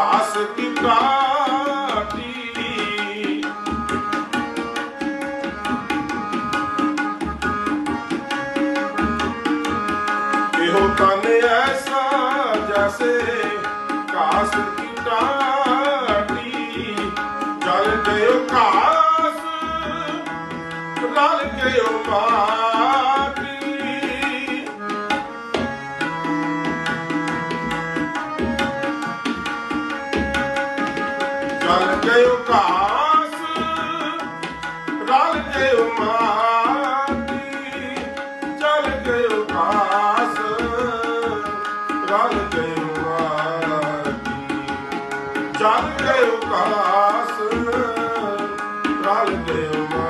ਘਾਸ ਦੀ ਕਾਟੀ ਇਹੋ ਤਨ ਐਸਾ ਜੈਸੇ ਕਾਸ ਕੀ ਕਾਟੀ ਮਰ ਗਇਓ ਕਾਸ ਰਲ ਗਇਓ ਮਾਤੀ ਚਲ ਗਇਓ ਰਲ ਗਇਓ ਮਾਤੀ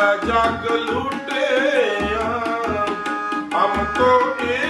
ਜਗ ਲੁਟਿਆ। ਹਮ ਕੋ ਇਹ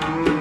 Thank you.